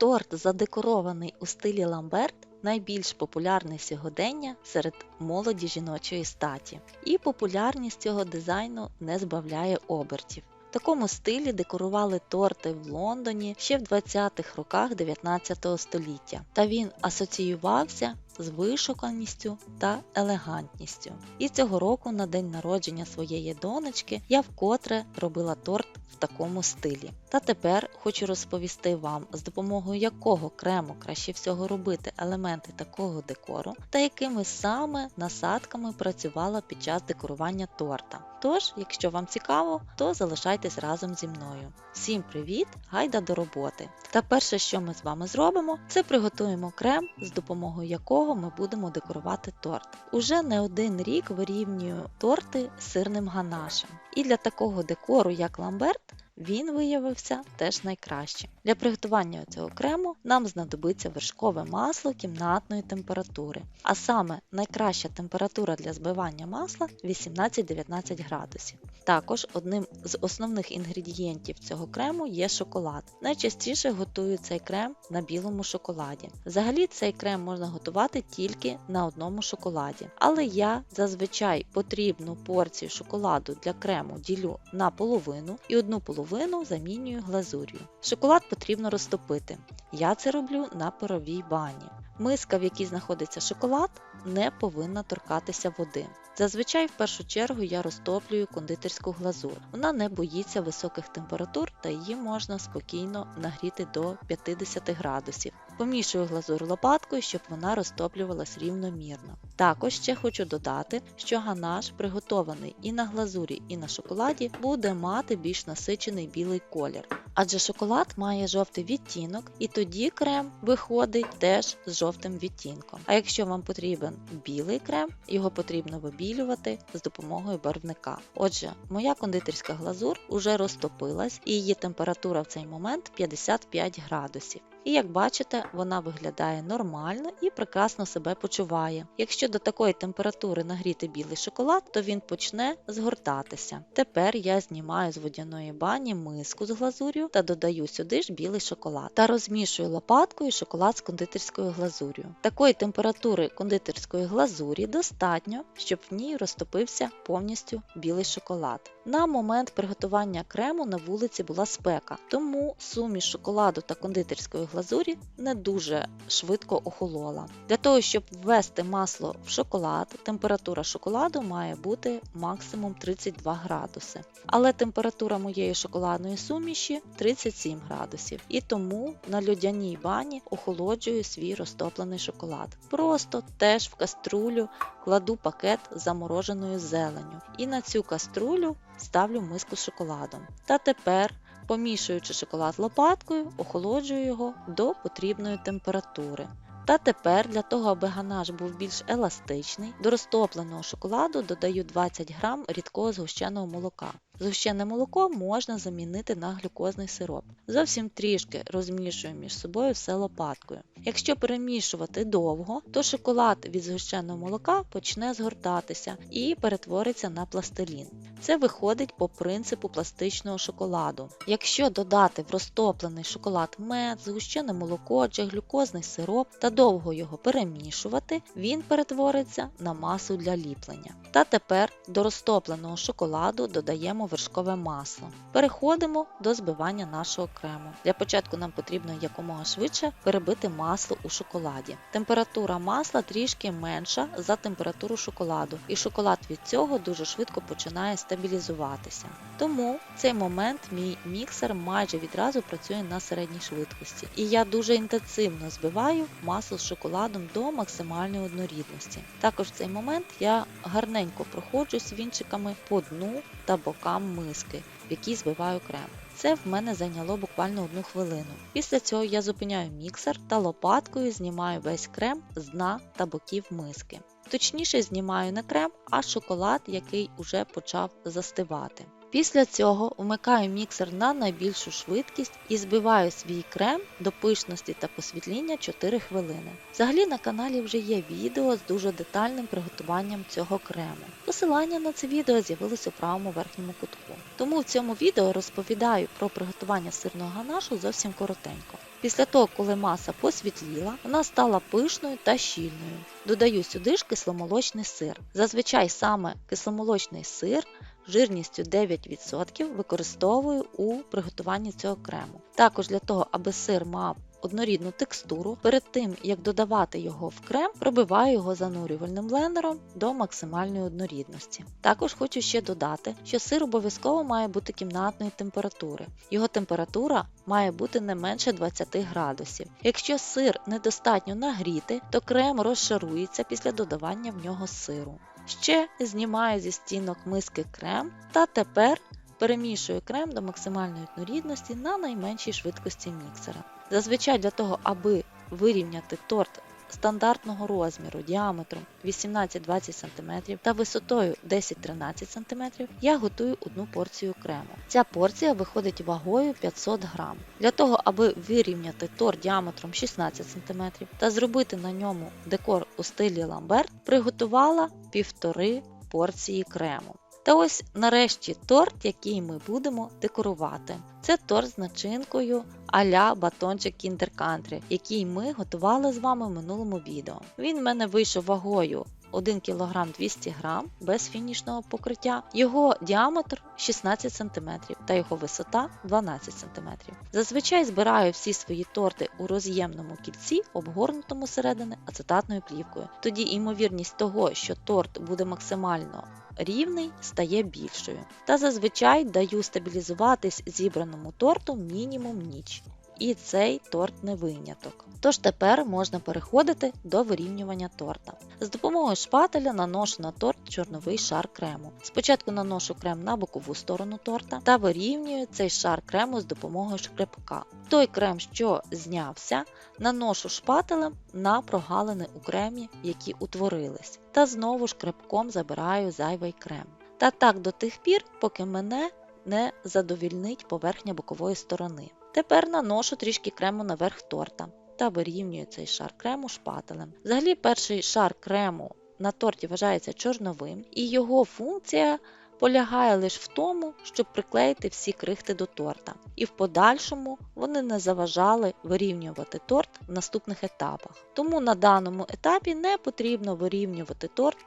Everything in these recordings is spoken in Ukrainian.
Торт, задекорований у стилі ламберт, найбільш популярний сьогодення серед молоді жіночої статі. І популярність цього дизайну не збавляє обертів. В такому стилі декорували торти в Лондоні ще в 20-х роках 19 століття, та він асоціювався з вишуканістю та елегантністю. І цього року, на день народження своєї донечки, я вкотре робила торт в такому стилі. Та тепер хочу розповісти вам, з допомогою якого крему краще всього робити елементи такого декору та якими саме насадками працювала під час декорування торта. Тож, якщо вам цікаво, то залишайтесь разом зі мною. Всім привіт! Гайда до роботи! Та перше, що ми з вами зробимо, це приготуємо крем, з допомогою якого ми будемо декорувати торт. Уже не один рік вирівнюю торти сирним ганашем. І для такого декору, як ламберт, він виявився теж найкращим. Для приготування цього крему нам знадобиться вершкове масло кімнатної температури, а саме найкраща температура для збивання масла 18-19 градусів. Також одним з основних інгредієнтів цього крему є шоколад. Найчастіше готують цей крем на білому шоколаді. Взагалі цей крем можна готувати тільки на одному шоколаді, але я зазвичай потрібну порцію шоколаду для крему ділю на половину і одну половину замінюю глазур'ю. Шоколад потрібно розтопити. Я це роблю на паровій бані. Миска, в якій знаходиться шоколад, не повинна торкатися води. Зазвичай в першу чергу я розтоплюю кондитерську глазур. Вона не боїться високих температур та її можна спокійно нагріти до 50 градусів. Помішую глазур лопаткою, щоб вона розтоплювалась рівномірно. Також ще хочу додати, що ганаш, приготований і на глазурі, і на шоколаді, буде мати більш насичений білий колір. Адже шоколад має жовтий відтінок, і тоді крем виходить теж з жовтим відтінком. А якщо вам потрібен білий крем, його потрібно вибілювати з допомогою барвника. Отже, моя кондитерська глазур уже розтопилась і її температура в цей момент 55 градусів. І як бачите, вона виглядає нормально і прекрасно себе почуває. Якщо до такої температури нагріти білий шоколад, то він почне згортатися. Тепер я знімаю з водяної бані миску з глазур'ю та додаю сюди ж білий шоколад та розмішую лопаткою шоколад з кондитерською глазур'ю. Такої температури кондитерської глазурі достатньо, щоб в ній розтопився повністю білий шоколад. На момент приготування крему на вулиці була спека, тому суміш шоколаду та кондитерської глазурі не дуже швидко охолола. Для того, щоб ввести масло в шоколад, температура шоколаду має бути максимум 32 градуси. Але температура моєї шоколадної суміші 37 градусів. І тому на льодяній бані охолоджую свій розтоплений шоколад. Просто теж в каструлю кладу пакет замороженою зеленню. І на цю каструлю ставлю миску з шоколадом. Та тепер Помішуючи шоколад лопаткою, охолоджую його до потрібної температури. Та тепер для того, аби ганаш був більш еластичний, до розтопленого шоколаду додаю 20 г рідкого згущеного молока. Згущене молоко можна замінити на глюкозний сироп. Зовсім трішки розмішую між собою все лопаткою. Якщо перемішувати довго, то шоколад від згущеного молока почне згортатися і перетвориться на пластилін. Це виходить по принципу пластичного шоколаду. Якщо додати в розтоплений шоколад мед, згущене молоко чи глюкозний сироп та довго його перемішувати, він перетвориться на масу для ліплення. Та тепер до розтопленого шоколаду додаємо вершкове масло. Переходимо до збивання нашого крему. Для початку нам потрібно якомога швидше перебити масло у шоколаді. Температура масла трішки менша за температуру шоколаду, і шоколад від цього дуже швидко починає стабілізуватися. Тому в цей момент мій міксер майже відразу працює на середній швидкості. І я дуже інтенсивно збиваю масло з шоколадом до максимальної однорідності. Також в цей момент я гарненько проходжусь вінчиками по дну та бокам миски, в якій збиваю крем. Це в мене зайняло буквально одну хвилину. Після цього я зупиняю міксер та лопаткою знімаю весь крем з дна та боків миски. Точніше знімаю не крем, а шоколад, який уже почав застивати. Після цього вмикаю міксер на найбільшу швидкість і збиваю свій крем до пишності та посвітління 4 хвилини. Взагалі на каналі вже є відео з дуже детальним приготуванням цього крему. Посилання на це відео з'явилось у правому верхньому кутку. Тому в цьому відео розповідаю про приготування сирного ганашу зовсім коротенько. Після того, коли маса посвітліла, вона стала пишною та щільною. Додаю сюди ж кисломолочний сир. Зазвичай саме кисломолочний сир жирністю 9% використовую у приготуванні цього крему. Також для того, аби сир мав однорідну текстуру, перед тим як додавати його в крем, пробиваю його занурювальним блендером до максимальної однорідності. Також хочу ще додати, що сир обов'язково має бути кімнатної температури. Його температура має бути не менше 20 градусів. Якщо сир недостатньо нагріти, то крем розшарується після додавання в нього сиру. Ще знімаю зі стінок миски крем та тепер перемішую крем до максимальної однорідності на найменшій швидкості міксера. Зазвичай для того, аби вирівняти торт стандартного розміру діаметром 18-20 см та висотою 10-13 см, я готую одну порцію крему. Ця порція виходить вагою 500 г. Для того, аби вирівняти торт діаметром 16 см та зробити на ньому декор у стилі ламберт, приготувала півтори порції крему. Та ось нарешті торт, який ми будемо декорувати. Це торт з начинкою а-ля батончик Kinder Country, який ми готували з вами в минулому відео. Він в мене вийшов вагою 1 кг 200 г без фінішного покриття, його діаметр 16 см та його висота 12 см. Зазвичай збираю всі свої торти у роз'ємному кільці, обгорнутому середини ацетатною плівкою. Тоді ймовірність того, що торт буде максимально рівний стає більшою. Та зазвичай даю стабілізуватись зібраному торту мінімум ніч. І цей торт не виняток. Тож тепер можна переходити до вирівнювання торта. З допомогою шпателя наношу на торт чорновий шар крему. Спочатку наношу крем на бокову сторону торта та вирівнюю цей шар крему з допомогою шкребка. Той крем, що знявся, наношу шпателем на прогалини у кремі, які утворились, та знову шкребком забираю зайвий крем. Та так до тих пір, поки мене не задовільнить поверхня бокової сторони. Тепер наношу трішки крему на верх торта та вирівнюю цей шар крему шпателем. Взагалі, перший шар крему на торті вважається чорновим, і його функція полягає лише в тому, щоб приклеїти всі крихти до торта. І в подальшому вони не заважали вирівнювати торт в наступних етапах. Тому на даному етапі не потрібно вирівнювати торт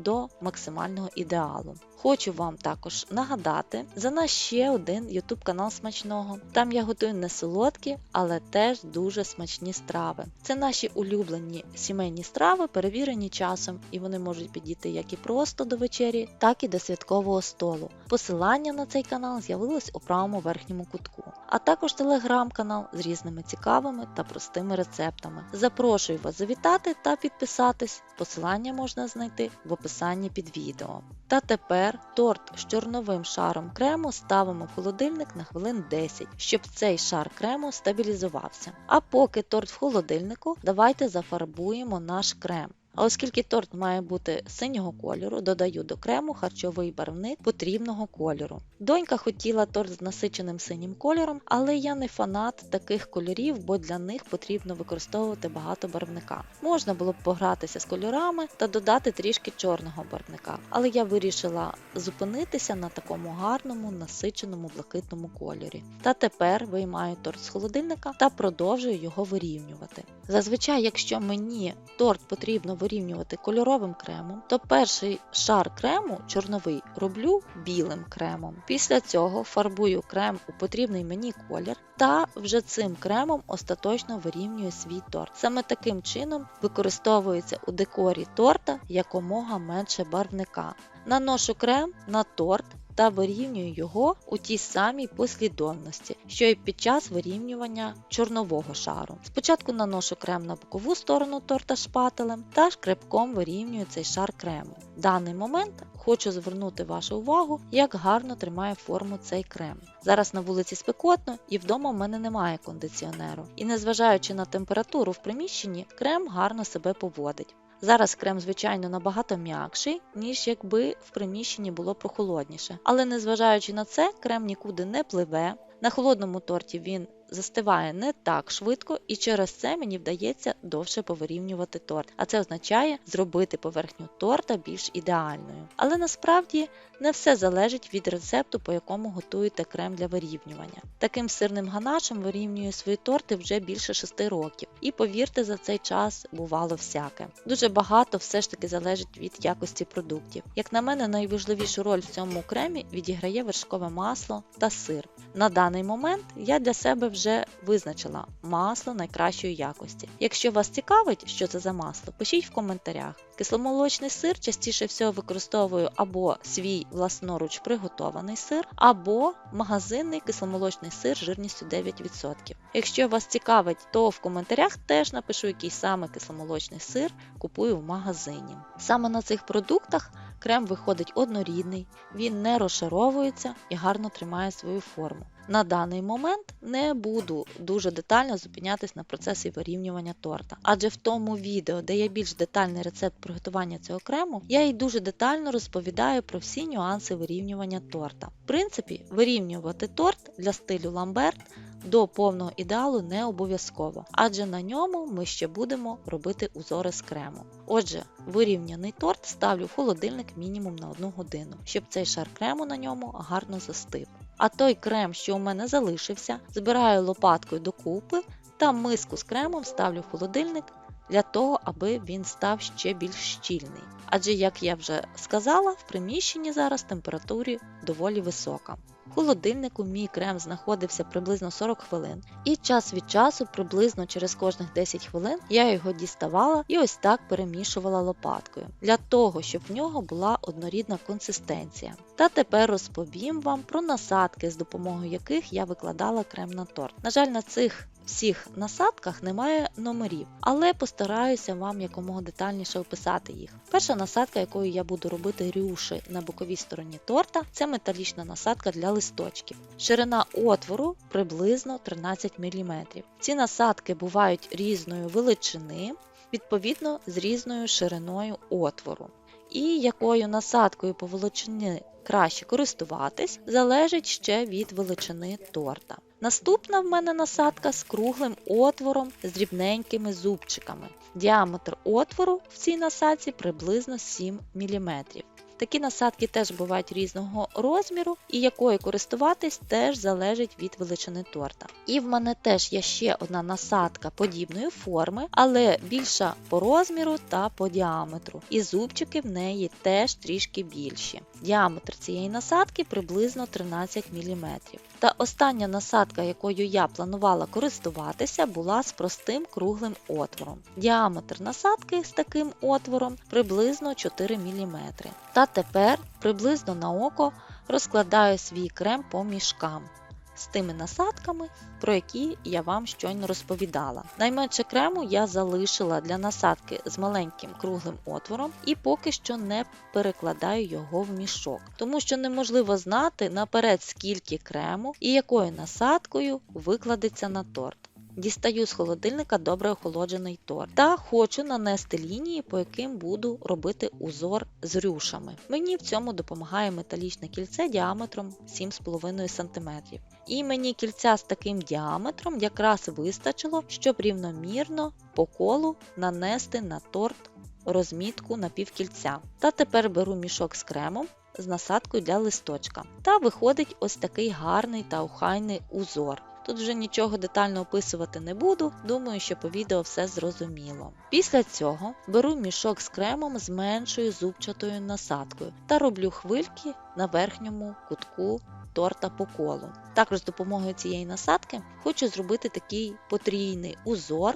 до максимального ідеалу. Хочу вам також нагадати за наш ще один YouTube канал смачного. Там я готую не солодкі, але теж дуже смачні страви. Це наші улюблені сімейні страви, перевірені часом, і вони можуть підійти як і просто до вечері, так і до святкового столу. Посилання на цей канал з'явилось у правому верхньому кутку, а також телеграм-канал з різними цікавими та простими рецептами. Запрошую вас завітати та підписатись. Посилання можна знайти в описанні під відео. Та тепер торт з чорновим шаром крему ставимо в холодильник на хвилин 10, щоб цей шар крему стабілізувався. А поки торт в холодильнику, давайте зафарбуємо наш крем. А оскільки торт має бути синього кольору, додаю до крему харчовий барвник потрібного кольору. Донька хотіла торт з насиченим синім кольором, але я не фанат таких кольорів, бо для них потрібно використовувати багато барвника. Можна було б погратися з кольорами та додати трішки чорного барвника, але я вирішила зупинитися на такому гарному насиченому блакитному кольорі. Та тепер виймаю торт з холодильника та продовжую його вирівнювати. Зазвичай, якщо мені торт потрібно вирівнювати кольоровим кремом, то перший шар крему чорновий роблю білим кремом. Після цього фарбую крем у потрібний мені колір та вже цим кремом остаточно вирівнюю свій торт. Саме таким чином використовується у декорі торта якомога менше барвника. Наношу крем на торт та вирівнюю його у тій самій послідовності, що і під час вирівнювання чорнового шару. Спочатку наношу крем на бокову сторону торта шпателем та шкребком вирівнюю цей шар крему. В даний момент хочу звернути вашу увагу, як гарно тримає форму цей крем. Зараз на вулиці спекотно і вдома в мене немає кондиціонеру. І незважаючи на температуру в приміщенні, крем гарно себе поводить. Зараз крем, звичайно, набагато м'якший, ніж якби в приміщенні було прохолодніше. Але незважаючи на це, крем нікуди не пливе. На холодному торті він застиває не так швидко, і через це мені вдається довше повирівнювати торт. А це означає зробити поверхню торта більш ідеальною. Але насправді не все залежить від рецепту, по якому готуєте крем для вирівнювання. Таким сирним ганашем вирівнюю свої торти вже більше 6 років. І повірте, за цей час бувало всяке. Дуже багато все ж таки залежить від якості продуктів. Як на мене, найважливішу роль в цьому кремі відіграє вершкове масло та сир. На даний момент я для себе вже визначила масло найкращої якості. Якщо вас цікавить, що це за масло, пишіть в коментарях. Кисломолочний сир частіше всього використовую або свій власноруч приготований сир, або магазинний кисломолочний сир жирністю 9%. Якщо вас цікавить, то в коментарях теж напишу, який саме кисломолочний сир купую в магазині. Саме на цих продуктах крем виходить однорідний, він не розшаровується і гарно тримає свою форму. На даний момент не буду дуже детально зупинятись на процесі вирівнювання торта, адже в тому відео, де є більш детальний рецепт приготування цього крему, я і дуже детально розповідаю про всі нюанси вирівнювання торта. В принципі, вирівнювати торт для стилю ламберт до повного ідеалу не обов'язково, адже на ньому ми ще будемо робити узори з крему. Отже, вирівняний торт ставлю в холодильник мінімум на 1 годину, щоб цей шар крему на ньому гарно застив. А той крем, що у мене залишився, збираю лопаткою докупи та миску з кремом ставлю в холодильник для того, аби він став ще більш щільний. Адже, як я вже сказала, в приміщенні зараз температурі доволі висока. В холодильнику мій крем знаходився приблизно 40 хвилин, і час від часу, приблизно через кожних 10 хвилин, я його діставала і ось так перемішувала лопаткою, для того, щоб в нього була однорідна консистенція. Та тепер розповім вам про насадки, з допомогою яких я викладала крем на торт. На жаль, на цих всіх насадках немає номерів, але постараюся вам якомога детальніше описати їх. Перша насадка, якою я буду робити рюши на боковій стороні торта, це металічна насадка для листочків. Ширина отвору приблизно 13 мм. Ці насадки бувають різної величини, відповідно з різною шириною отвору. І якою насадкою по величині краще користуватись, залежить ще від величини торта. Наступна в мене насадка з круглим отвором з дрібненькими зубчиками. Діаметр отвору в цій насадці приблизно 7 мм. Такі насадки теж бувають різного розміру, і якою користуватись теж залежить від величини торта. І в мене теж є ще одна насадка подібної форми, але більша по розміру та по діаметру. І зубчики в неї теж трішки більші. Діаметр цієї насадки приблизно 13 мм. Та остання насадка, якою я планувала користуватися, була з простим круглим отвором. Діаметр насадки з таким отвором приблизно 4 мм. Та тепер приблизно на око розкладаю свій крем по мішкам з тими насадками, про які я вам щойно розповідала. Найменше крему я залишила для насадки з маленьким круглим отвором і поки що не перекладаю його в мішок, тому що неможливо знати наперед, скільки крему і якою насадкою викладеться на торт. Дістаю з холодильника добре охолоджений торт та хочу нанести лінії, по яким буду робити узор з рюшами. Мені в цьому допомагає металічне кільце діаметром 7,5 см. І мені кільця з таким діаметром якраз вистачило, щоб рівномірно по колу нанести на торт розмітку на півкільця. Та тепер беру мішок з кремом. З насадкою для листочка. Та виходить ось такий гарний та охайний узор. Тут вже нічого детально описувати не буду, думаю, що по відео все зрозуміло. Після цього беру мішок з кремом з меншою зубчатою насадкою та роблю хвильки на верхньому кутку торта по колу. Також з допомогою цієї насадки хочу зробити такий потрійний узор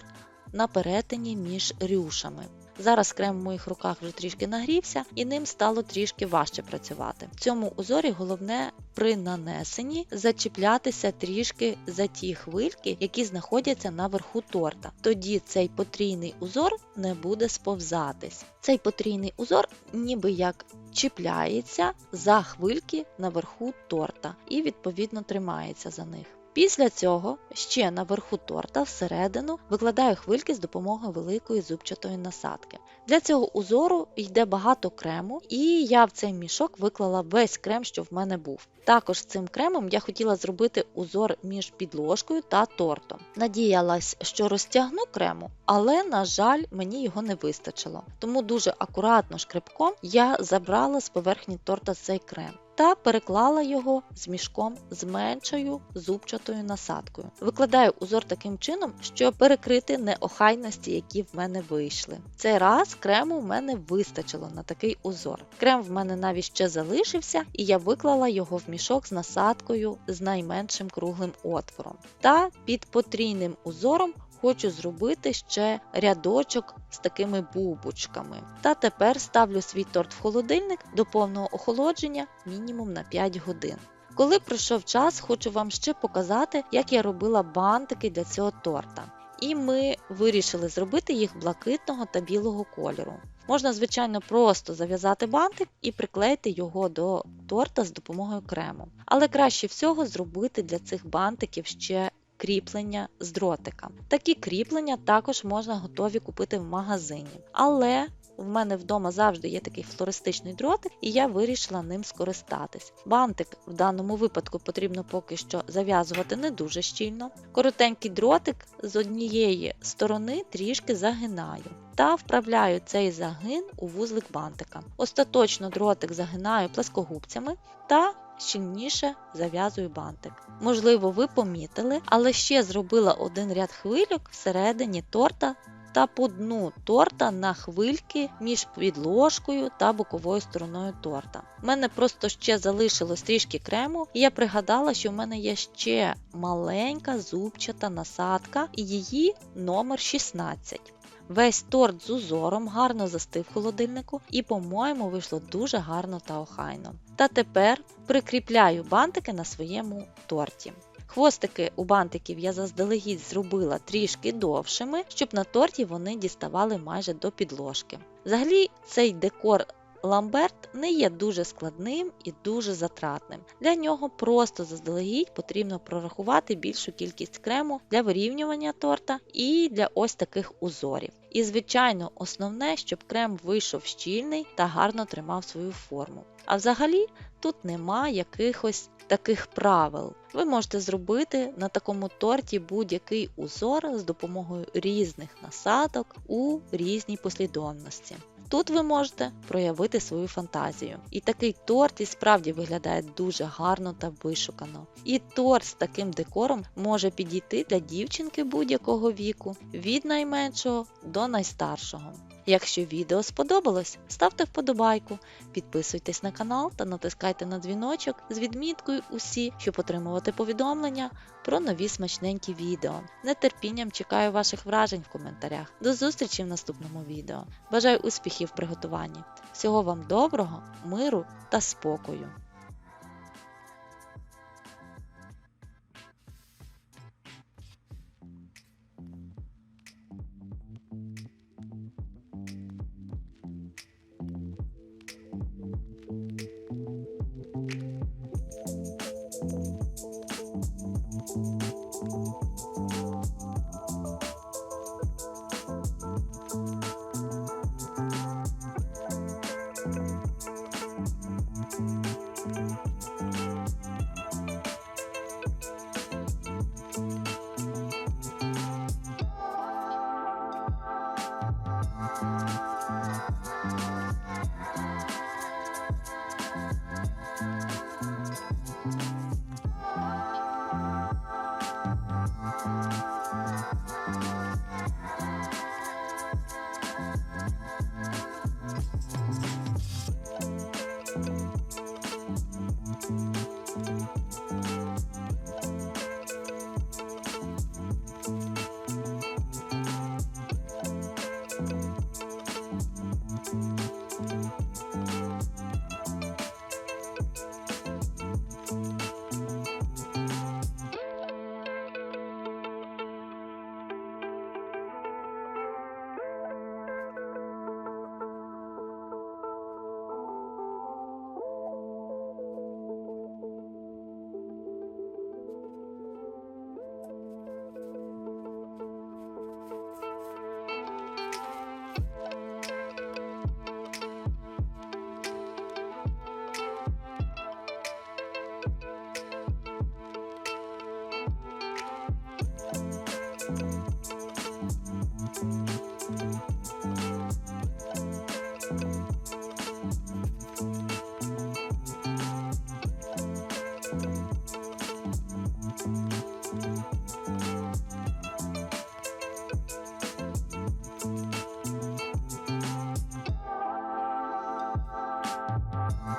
на перетині між рюшами. Зараз крем в моїх руках вже трішки нагрівся і ним стало трішки важче працювати. В цьому узорі головне при нанесенні зачіплятися трішки за ті хвильки, які знаходяться наверху торта. Тоді цей потрійний узор не буде сповзатись. Цей потрійний узор ніби як чіпляється за хвильки наверху торта і відповідно тримається за них. Після цього ще наверху торта всередину викладаю хвильки з допомогою великої зубчатої насадки. Для цього узору йде багато крему, і я в цей мішок виклала весь крем, що в мене був. Також цим кремом я хотіла зробити узор між підложкою та тортом. Надіялась, що розтягну крему, але, на жаль, мені його не вистачило. Тому дуже акуратно шкребком я забрала з поверхні торта цей крем. Та переклала його з мішком з меншою зубчатою насадкою. Викладаю узор таким чином, щоб перекрити неохайності, які в мене вийшли. Цей раз крему в мене вистачило на такий узор. Крем в мене навіть ще залишився, і я виклала його в мішок з насадкою з найменшим круглим отвором. Та під потрійним узором хочу зробити ще рядочок з такими бубочками. Та тепер ставлю свій торт в холодильник до повного охолодження мінімум на 5 годин. Коли пройшов час, хочу вам ще показати, як я робила бантики для цього торта. І ми вирішили зробити їх блакитного та білого кольору. Можна, звичайно, просто зав'язати бантик і приклеїти його до торта з допомогою крему. Але краще всього зробити для цих бантиків ще кріплення з дротика. Такі кріплення також можна готові купити в магазині. Але в мене вдома завжди є такий флористичний дротик, і я вирішила ним скористатись. Бантик в даному випадку потрібно поки що зав'язувати не дуже щільно. Коротенький дротик з однієї сторони трішки загинаю. Та вправляю цей загин у вузлик бантика. Остаточно дротик загинаю пласкогубцями та щільніше зав'язую бантик. Можливо, ви помітили, але ще зробила один ряд хвильок всередині торта та по дну торта на хвильки між підложкою та боковою стороною торта. У мене просто ще залишилось трішки крему, і я пригадала, що в мене є ще маленька зубчата насадка, і її номер 16. Весь торт з узором гарно застив в холодильнику і, по-моєму, вийшло дуже гарно та охайно. Та тепер прикріпляю бантики на своєму торті. Хвостики у бантиків я заздалегідь зробила трішки довшими, щоб на торті вони діставали майже до підложки. Взагалі, цей декор Ламберт не є дуже складним і дуже затратним. Для нього просто заздалегідь потрібно прорахувати більшу кількість крему для вирівнювання торта і для ось таких узорів. І, звичайно, основне, щоб крем вийшов щільний та гарно тримав свою форму. А взагалі тут нема якихось таких правил. Ви можете зробити на такому торті будь-який узор з допомогою різних насадок у різній послідовності. Тут ви можете проявити свою фантазію. І такий торт і справді виглядає дуже гарно та вишукано. І торт з таким декором може підійти для дівчинки будь-якого віку, від найменшого до найстаршого. Якщо відео сподобалось, ставте вподобайку, підписуйтесь на канал та натискайте на дзвіночок з відміткою усі, щоб отримувати повідомлення про нові смачненькі відео. Нетерпінням чекаю ваших вражень в коментарях. До зустрічі в наступному відео. Бажаю успіхів в приготуванні. Всього вам доброго, миру та спокою!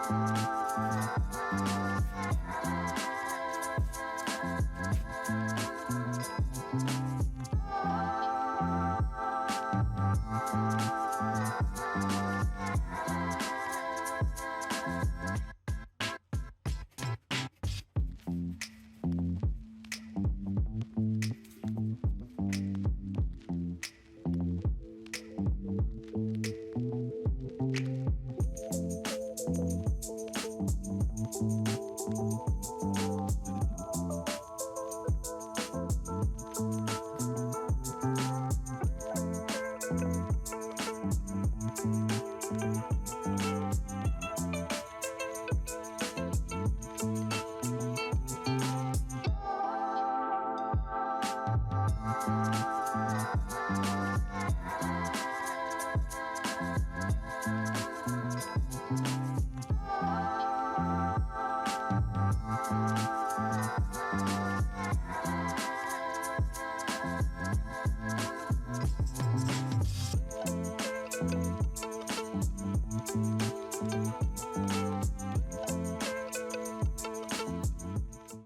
Thank you.